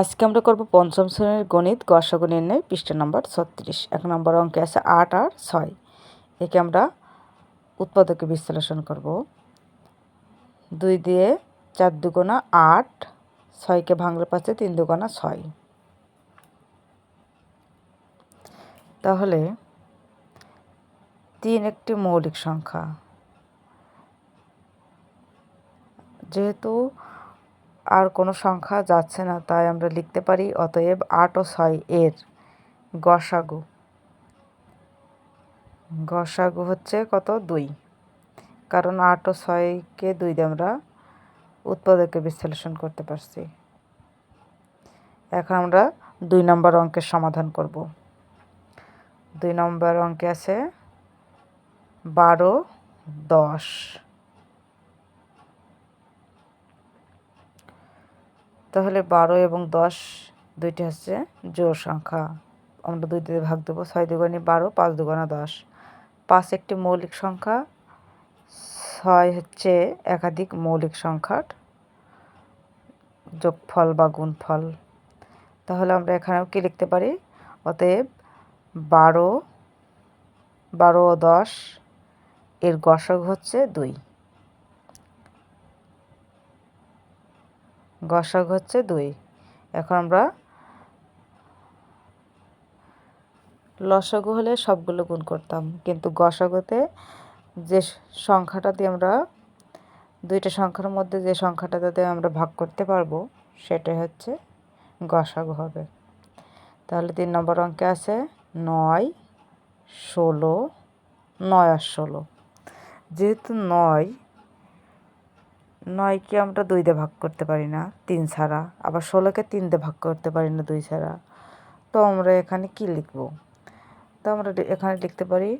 আজকে আমরা করব পঞ্চম শ্রেণির গণিত গসাগু নির্ণয়, পৃষ্ঠা নম্বর ছত্রিশ। এক নম্বর অঙ্কে আছে আট আর ছয়। একে আমরা উৎপাদকে বিশ্লেষণ করব। দুই দিয়ে চার দুগোনা আট, ছয়কে ভাঙলে পাচ্ছে তিন দুগোনা ছয়। তাহলে তিন একটি মৌলিক সংখ্যা। যেহেতু আর কোনো সংখ্যা যাচ্ছে না, তাই আমরা লিখতে পারি, অতএব আট ও ছয় এর গসাগু। গসাগু হচ্ছে কত? দুই। কারণ আট ও ছয়কে দুই দিয়ে আমরা উৎপাদকে বিশ্লেষণ করতে পারছি। এখন আমরা দুই নম্বর অঙ্কের সমাধান করব। দুই নম্বর অঙ্কে আছে বারো, দশ। তাহলে বারো এবং দশ দুইটি হচ্ছে জোর সংখ্যা। আমরা দুই দিয়ে ভাগ দেবো, ছয় দুগুণী বারো, পাঁচ দুগুণা দশ। পাঁচ একটি মৌলিক সংখ্যা, ছয় হচ্ছে একাধিক মৌলিক সংখ্যার যোগফল বা গুণফল। তাহলে আমরা এখানেও কি লিখতে পারি? অতএব বারো বারো ও দশ এর গসক হচ্ছে দুই। গসাগ হচ্ছে দুই। এখন আমরা লসাগু হলে সবগুলো গুণ করতাম, কিন্তু গসাগুতে যে সংখ্যাটা দিয়ে আমরা, দুইটা সংখ্যার মধ্যে যে সংখ্যাটা দিয়ে আমরা ভাগ করতে পারব, সেটাই হচ্ছে গসাগু হবে। তাহলে তিন নম্বর অঙ্কে আছে নয়, ষোলো, নয় আর ষোলো। যেহেতু নয় নয়কে আমরা দুই দিয়ে ভাগ করতে পারি না, তিন ছাড়া। আবার ষোলোকে তিন দিয়ে ভাগ করতে পারি না, দুই ছাড়া। তো আমরা এখানে কি লিখব? তো আমরা এখানে লিখতে পারি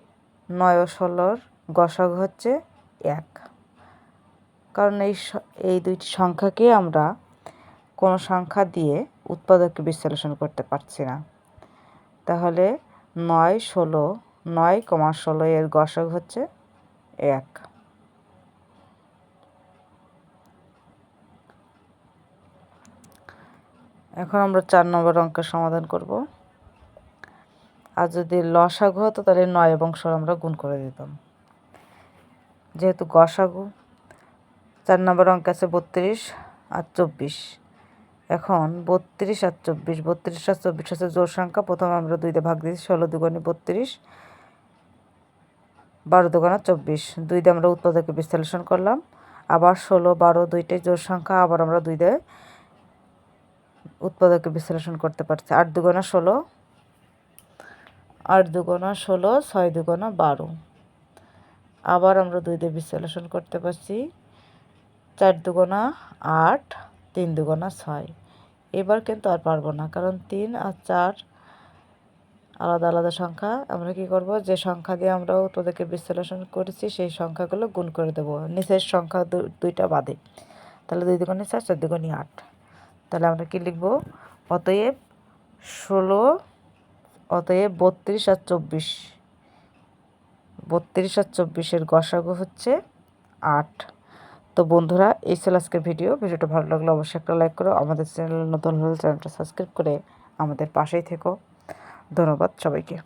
নয় ও ষোলোর গসাগ হচ্ছে এক। কারণ এই এই দুইটি সংখ্যাকে আমরা কোনো সংখ্যা দিয়ে উৎপাদককে বিশ্লেষণ করতে পারছি না। তাহলে নয় ষোলো, নয় কমা ষোলো এর গসাগ হচ্ছে এক। এখন আমরা চার নম্বর অঙ্কের সমাধান করব। আর যদি লসাগু হতো, তাহলে নয় এবং ষোলো আমরা গুণ করে দিতাম। যেহেতু গসাগু চার নম্বর অঙ্ক আছে বত্রিশ আর চব্বিশ। এখন বত্রিশ আর চব্বিশ, বত্রিশ আর চব্বিশ আছে জোর সংখ্যা। প্রথমে আমরা দুইতে ভাগ দিয়েছি, ষোলো দুগুণে বত্রিশ, বারো দুগুণা চব্বিশ। দুই দিয়ে আমরা উৎপাদকে বিশ্লেষণ করলাম। আবার ষোলো, বারো দুইটাই জোর সংখ্যা, আবার আমরা দুই উৎপাদকে বিশ্লেষণ করতে পারছে। আট দুগোনা ষোলো, আট দুগোনা ষোলো, ছয় দুগোনা বারো। আবার আমরা দুই দিয়ে বিশ্লেষণ করতে পারছি। চার দুগোনা আট, তিন দুগোনা ছয়। এবার কিন্তু আর পারব না, কারণ তিন আর চার আলাদা আলাদা সংখ্যা। আমরা কি করব? যে সংখ্যা দিয়ে আমরা উৎপাদকে বিশ্লেষণ করেছি, সেই সংখ্যাগুলো গুণ করে দেবো। নিচের সংখ্যা দুইটা বাদে। তাহলে দুই দুগুণে চার চার দুগুণে আট। তাহলে আমরা কি লিখব? অতএব ষোলো, অতএব বত্রিশ আর চব্বিশ। বত্রিশ আর চব্বিশের গসাগু হচ্ছে আট। তো বন্ধুরা, এই ছিল আজকের ভিডিও। ভিডিওটা ভালো লাগলে অবশ্যই একটা লাইক করো। আমাদের চ্যানেল নতুন হলে চ্যানেলটা সাবস্ক্রাইব করে আমাদের পাশেই থেকো। ধন্যবাদ সবাইকে।